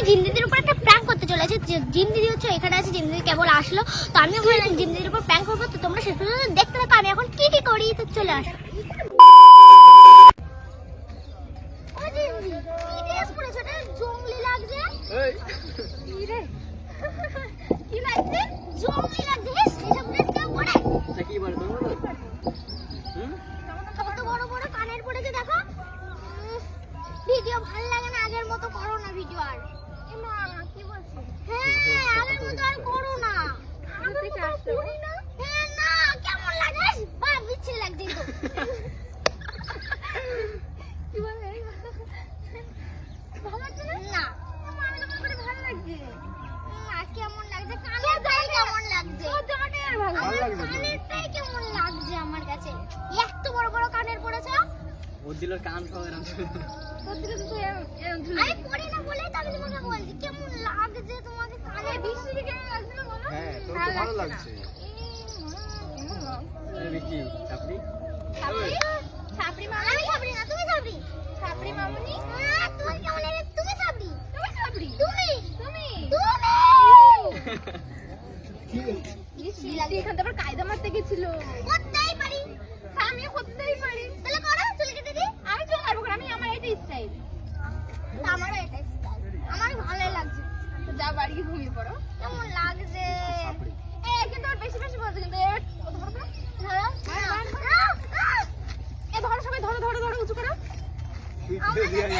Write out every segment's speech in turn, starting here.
আমি জিন দিদির উপর একটা প্র্যাঙ্ক করতে চলেছি। যে- জিম দিদি হচ্ছে এখানে আছে জিম দিদি কেবল আসলো। তো আমি ভাবলাম জিন দিদির উপর প্র্যাঙ্ক করব, তো তোমরা পর্যন্ত দেখতে থাকো, আমি এখন কি কি করি, তো চলে আসো ও জিন্দি, কি dress পরেছো? এটা জংলি লাগছে। কি রে? কি লাগছে? জংলি লাগছে। হেস, এসব dress কেউ পরে? কি বল তোমরা হুম কত বড় বড় কানের পড়েছে দেখো ভিডিও ভালো লাগে না আগের মতো করো না ভিডিও আর এ মা, কি বলছিস? হ্যাঁ আগের মতো আর করো না আগের মতো আর করি না। হ্যাঁ, না, কেমন লাগে? বাহ, বিচ্ছিরি লাগছে কিন্তু। ভালো লাগছে না? না। না, কেমন লাগছে? কানেরটাই কেমন লাগছে? আমার কাছে। এত বড় বড় কানের পড়েছে। ওর দিল কান এরকম আমি পড়ি না বলেই আমি তোমাকে বলছি। কেমন লাগছে তোমাকে কানে বৃষ্টি কেমন লাগছে না বলো? হ্যাঁ তো ভালো লাগছে কি চাপড়ি ছাপড়ি? ছাপড়ি? মামা? আমি ছাপড়ি না তুমি ছাপড়ি? ছাপড়ি মামনি? তুমি কেমন লাগে? তুমি ছাপড়ি। তুমি ছাপড়ি? তুমি? তুমি? তুমি? বৃষ্টি এখান থেকে কায়দা মারতে গেছিল করতেই পারি আমি করতেই পারি তাহলে করো চলে কেটে দিই আমি চলে পারব কারণ আমি আমার এটা স্টাইল আমারও এটা style। আমার ভালো লাগছে যা বাড়ি গিয়ে ঘুমিয়ে পড়ো কেমন লাগছে এ কিন্তু ওর বেশি বেশি বলছে কিন্তু এবার কত বড় করো? ধরো এ ধরো সবাই ধরো ধরো ধরো উঁচু করো আসবি না হচ্ছে বাবা এগুলো আমার সাথে লড়াই করতে পারে না ওই যে আমি তোর সাথে পাচ্ছি না হ্যাঁ হ্যাঁ ভালো ভালো ভালো এটার মধ্যে নাকি? হ্যাঁ হ্যাঁ গর্তের মধ্যে ফেলে দেবো গর্তের মধ্যে ফেলে দেবো ফেলে দিই। ফেলে দেবো আমি তোমাকে ফেলে দেবো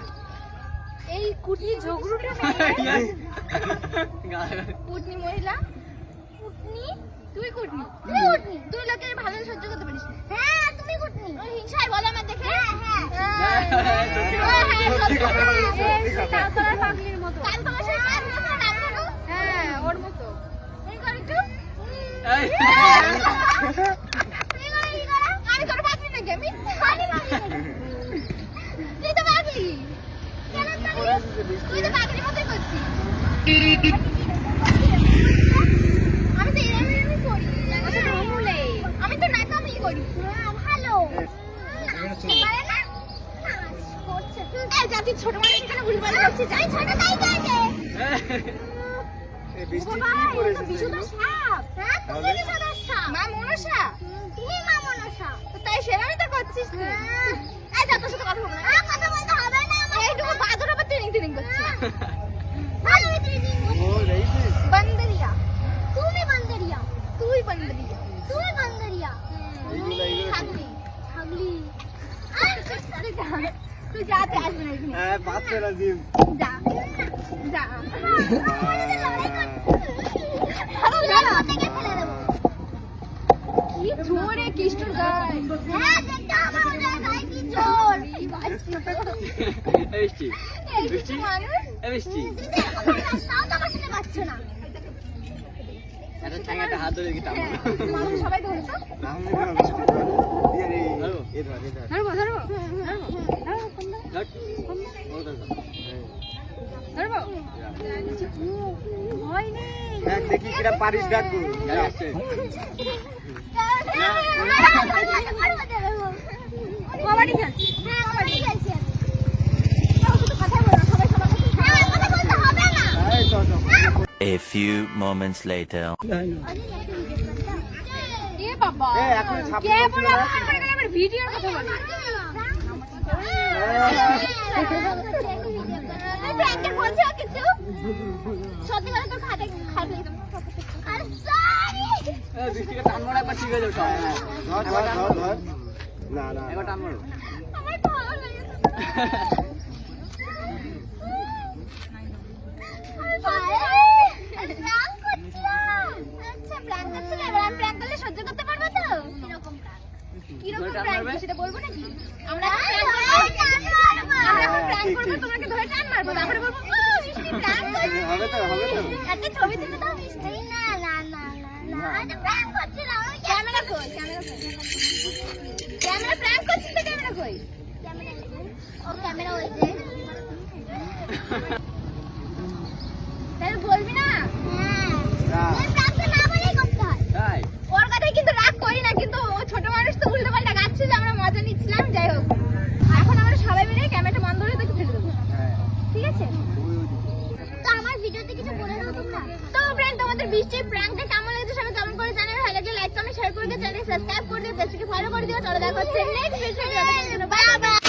এই কুটনি ঝগড়ুটা কুটনি মহিলা কুটনি তুই কুটনি? তুই কুটনি? তুই লোকের ভালো সহ্য করতে পারিস হ্যাঁ তুমি কুটনি। ওই হিংসায় বলে আমার দেখে। হ্যাঁ হ্যাঁ। হ্যাঁ, হ্যাঁ, সত্যি কথা বলছি, এই সত্যি সেই কথা। তালতলার পাগলির মতো। কাল তোমার সাথে কাজ করতে নাম ধরো হ্যাঁ, ওর মতো। এই কর একটু। তুই করে কি করা আমি তোর পাগলি নাকি আমি? আমি পাগলি নাকি? তুই তো পাগলি। কেন পাগলি? তুই তো পাগলির মতোই করছিস। আমি তো এরমই এরমই করি। আচ্ছা, মামুলে। আমি তো নাকামি করি। হ্যাঁ, ভালো এখানে শোন। পারে না? না, করছে। এই যা, তুই ছোট মানুষ এখানে ছোট তাই বৃষ্টি এ তো সাপ। হ্যাঁ, তুমি কি সদস্য? মা মনসা। তুমি মা মনসা। তো তাই সেরমই তো করছিস তুই। এই যা, তোর সাথে কথা বলব না। কথা বলতে হবে না আমার এইটুকু বাদর আবার ট্রেনিং ট্রেনিং করছিস। ভালো ভিতরে দিন। ও রেইছিস বন্দরিয়া। তুমি বান্দরিয়া তুই বন্দরিয়া। তুমি বান্দরিয়া এইগুলো এইগুলো কি? থাকবি। ছাগলি আর তুই যা। তুই যাতে আসবি না এখানে। হ্যাঁ বৃষ্টি বৃষ্টি না একটা হাত ধরে কি টানো সবাই ধরো। ধরবো, ধরবো। ধরবো? দেখ কিরা পারিস আসছে। কবাডি খেলছি। হ্যাঁ কবাডি খেলছি হ্যাঁ কথা বলতে হবে না। এই তো তো। A few moments later. ভিডিওর কথা বলে? আর সরি না না একবার টান মারো। আমার ভালো তো? কীরকম প্র্যাঙ্ক কীরকম ধরে টান prank মারবে? সেটা বলব নাকি? আমরা আমরা এখন prank করব। আমরা এখন হ্যাঁ, prank ঠিক, করব ঠিক। তোমাকে ধরে টান মারবো। তারপরে বলব "ও, বৃষ্টি prank হবে তো হবে তো। একটা ছবি তুলে দাও না না না রাগ করি না কিন্তু ছোট মানুষ তো উল্টো পাল্টা আমরা মজা নিচ্ছিলাম যাই হোক এখন আমরা সবাই মিলে ক্যামেরাটা বন্ধ করে তোকে তো ফ্রেন্ড তোমাদের বৃষ্টির প্র্যাঙ্কটা কেমন লেগেছে সবাই কমেন্ট করে জানাবে ভালো লাগলে লাইক দিও চ্যানেল সাবস্ক্রাইব করে দিও পেজটাকে ফলো করে দিও। চলো দেখা হচ্ছে নেক্সট ভিডিওতে বাই বাই